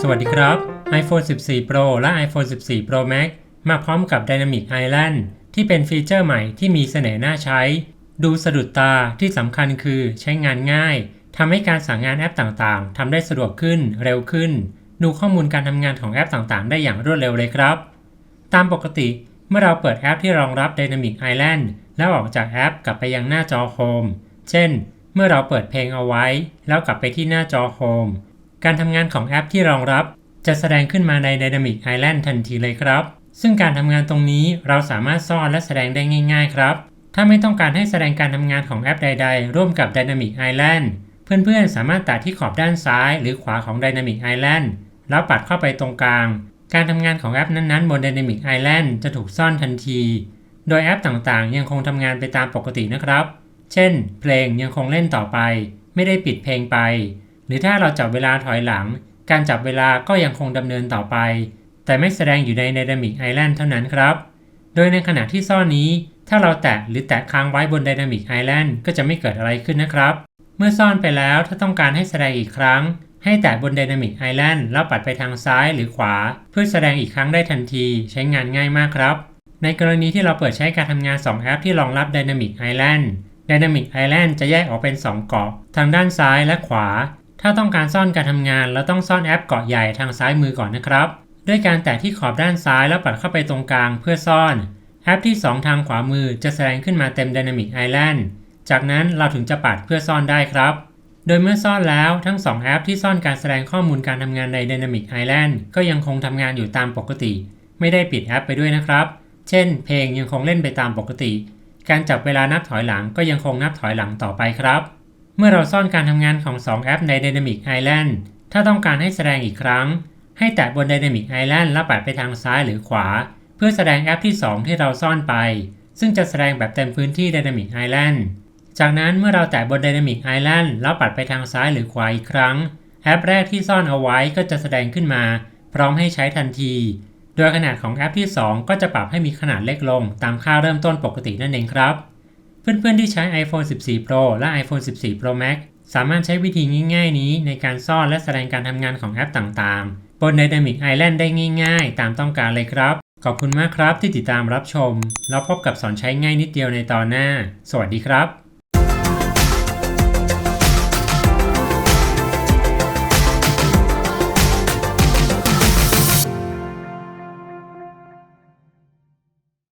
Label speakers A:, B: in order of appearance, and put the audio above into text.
A: สวัสดีครับ iPhone 14 Pro และ iPhone 14 Pro Max มาพร้อมกับ Dynamic Island ที่เป็นฟีเจอร์ใหม่ที่มีเสน่ห์น่าใช้ ดูสะดุดตาที่สำคัญคือใช้งานง่ายทำให้การสั่งงานแอปต่างๆทำได้สะดวกขึ้นเร็วขึ้น ดูข้อมูลการทำงานของแอปต่างๆ ได้อย่างรวดเร็วเลยครับ ตามปกติเมื่อเราเปิดแอปที่รองรับ Dynamic Island แล้วออกจากแอปกลับไปยังหน้าจอ Home เช่น เมื่อเราเปิดเพลงเอาไว้ แล้วกลับไปที่หน้าจอ Home การทำงานของแอปที่รองรับ จะแสดงขึ้นมาใน Dynamic Island ทันทีเลยครับ ซึ่งการทำงานตรงนี้เราสามารถซ่อนและแสดงได้ง่ายๆครับ ถ้าไม่ต้องการให้แสดงการทำงานของแอปใด ๆ ร่วมกับ Dynamic Island เพื่อนๆ สามารถแตะที่ขอบด้านซ้ายหรือขวาของ Dynamic Island แล้วปัดเข้าไปตรงกลาง การทำงานของแอปนั้นๆ บน Dynamic Island จะถูกซ่อนทันที โดยแอปต่างๆ ยังคงทำงานไปตามปกตินะครับ เช่น เพลงยังคงเล่นต่อไป ไม่ได้ปิดเพลงไป หรือถ้าเราจับเวลาถอยหลัง การจับเวลาก็ยังคงดำเนินต่อไป แต่ไม่แสดงอยู่ใน Dynamic Island เท่านั้นครับ โดยในขณะที่ซ่อนนี้ ถ้าเราแตะหรือแตะค้างไว้บน Dynamic Island ก็จะไม่เกิดอะไรขึ้นนะครับ เมื่อซ่อนไปแล้วถ้าต้องการให้แสดงอีกครั้ง ให้แตะบน Dynamic Island แล้วปัดไปทางซ้ายหรือขวา เพื่อแสดงอีกครั้งได้ทันที ใช้งานง่ายมากครับ ในกรณีที่เราเปิดใช้การทำงาน 2 แอปที่รองรับ Dynamic Island Dynamic Island จะแยกออกเป็น 2 เกาะ ทางด้านซ้ายและขวา ถ้าต้องการซ่อนการทำงาน เราต้องซ่อนแอปเกาะใหญ่ทางซ้ายมือก่อนนะครับ ด้วยการแตะที่ขอบด้านซ้ายแล้วปัดเข้าไปตรงกลางเพื่อซ่อน แอปที่ 2 ทางขวามือจะแสดงขึ้นมาเต็ม Dynamic Island จากนั้นเราถึงจะปัดเพื่อซ่อนได้ครับ โดยเมื่อซ่อนแล้วทั้ง 2 แอปที่ซ่อนการแสดงข้อมูลการทำงานใน Dynamic Island ก็ยังคงทำงานอยู่ตามปกติ ไม่ได้ปิดแอปไปด้วยนะครับ เช่น เพลงยังคงเล่นไปตามปกติ การจับเวลานับถอยหลังก็ยังคงนับถอยหลังต่อไปครับ เมื่อเราซ่อนการทำงานของ 2 แอปใน Dynamic Island ถ้าต้องการให้แสดงอีกครั้ง ให้แตะบน Dynamic Island แล้วปัดไปทางซ้ายหรือขวา เพื่อแสดงแอปที่ 2 ที่เราซ่อนไป ซึ่งจะแสดงแบบเต็มพื้นที่ Dynamic Island จากนั้นเมื่อเราแตะบน Dynamic Island แล้วปัดไปทางซ้ายหรือขวาอีกครั้ง แอปแรกที่ซ่อนเอาไว้ก็จะแสดงขึ้นมา พร้อมให้ใช้ทันที โดยขนาดของแอปที่ 2 ก็จะปรับให้มีขนาดเล็กลง ตามค่าเริ่มต้นปกตินั่นเองครับ เพื่อนๆที่ใช้ iPhone 14 Pro และ iPhone 14 Pro Max สามารถใช้วิธีง่ายๆ นี้ในการซ่อนและแสดงการทำงานของแอปต่างๆ บน Dynamic Island ได้ง่ายๆ ตามต้องการเลยครับ ขอบคุณมากครับที่ติดตามรับชม แล้วพบกับสอนใช้ง่ายนิดเดียวในตอนหน้า สวัสดีครับ